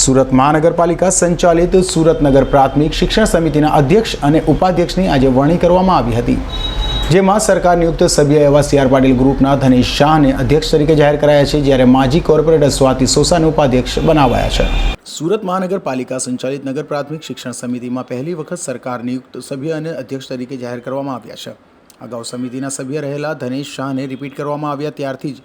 સુરત મહાનગરપાલિકા સંચાલિત સુરતનગર પ્રાથમિક શિક્ષણ સમિતિના અધ્યક્ષ અને ઉપાધ્યક્ષની આજે વરણી કરવામાં આવી હતી, જેમાં સરકાર નિયુક્ત સભ્ય એવા સી આર પાટીલ ગ્રુપના ધનેશ શાહને અધ્યક્ષ તરીકે જાહેર કરાયા છે, જ્યારે માજી કોર્પોરેટર સ્વાતિ સોસાને ઉપાધ્યક્ષ બનાવાયા છે. સુરત મહાનગરપાલિકા સંચાલિત નગર પ્રાથમિક શિક્ષણ સમિતિમાં પહેલી વખત સરકાર નિયુક્ત સભ્ય અને અધ્યક્ષ તરીકે જાહેર કરવામાં આવ્યા છે. અગાઉ સમિતિના સભ્ય રહેલા ધનેશ શાહને રિપીટ કરવામાં આવ્યા, ત્યારથી જ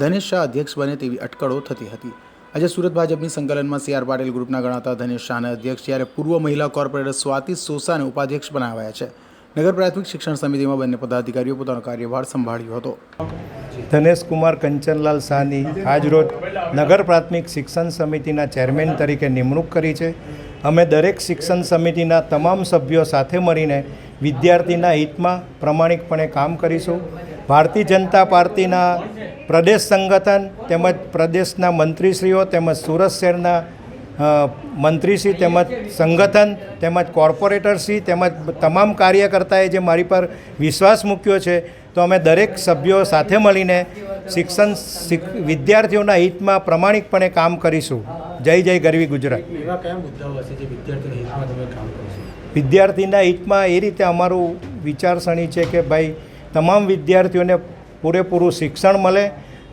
ધનેશ શાહ અધ્યક્ષ બને તેવી અટકળો થતી હતી. આજે સુરત ભાજપની સંકલનમાં સી આર પાટીલ ગ્રુપના ગણાતા ધનેશ શાહને અધ્યક્ષ જ્યારે પૂર્વ મહિલા કોર્પોરેટર સ્વાતિ સોસાને ઉપાધ્યક્ષ બનાવાયા છે. નગર પ્રાથમિક શિક્ષણ સમિતિમાં બંને પદાધિકારીઓ પોતાનો કાર્યભાર સંભાળ્યો હતો. ધનેશ કુમાર કંચનલાલ શાહની આજરોજ નગર પ્રાથમિક શિક્ષણ સમિતિના ચેરમેન તરીકે નિમણૂક કરી છે. અમે દરેક શિક્ષણ સમિતિના તમામ સભ્યો સાથે મળીને વિદ્યાર્થીના હિતમાં પ્રમાણિકપણે કામ કરીશું. ભારતીય જનતા પાર્ટીના પ્રદેશ સંગઠન તેમજ પ્રદેશના મંત્રીશ્રીઓ તેમજ સુરત શહેરના મંત્રીશ્રી તેમજ સંગઠન તેમજ કોર્પોરેટરશ્રી તેમજ તમામ કાર્યકર્તાએ જે મારી પર વિશ્વાસ મૂક્યો છે તો અમે દરેક સભ્યો સાથે મળીને શિક્ષણ વિદ્યાર્થીઓના હિતમાં પ્રમાણિકપણે કામ કરીશું. જય જય ગરવી ગુજરાત. વિદ્યાર્થીના હિતમાં એ રીતે અમારું વિચારસરણી છે કે ભાઈ તમામ વિદ્યાર્થીઓને પૂરેપૂરું શિક્ષણ મળે,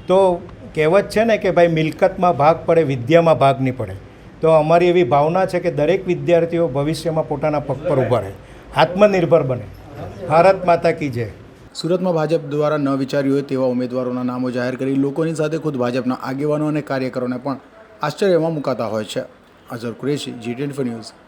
તો કહેવત છે ને કે ભાઈ મિલકતમાં ભાગ પડે, વિદ્યામાં ભાગ નહીં પડે. તો અમારી એવી ભાવના છે કે દરેક વિદ્યાર્થીઓ ભવિષ્યમાં પોતાના પગ પર ઊભા રહે. આત્મનિર્ભર બને. ભારત માતા કી જય. સુરતમાં ભાજપ દ્વારા ન વિચાર્યું હોય તેવા ઉમેદવારોના નામો જાહેર કરી લોકોની સાથે ખુદ ભાજપના આગેવાનો અને કાર્યકરોને પણ આશ્ચર્યમાં મુકાતા હોય છે. Azhar Qureshi ji twenty news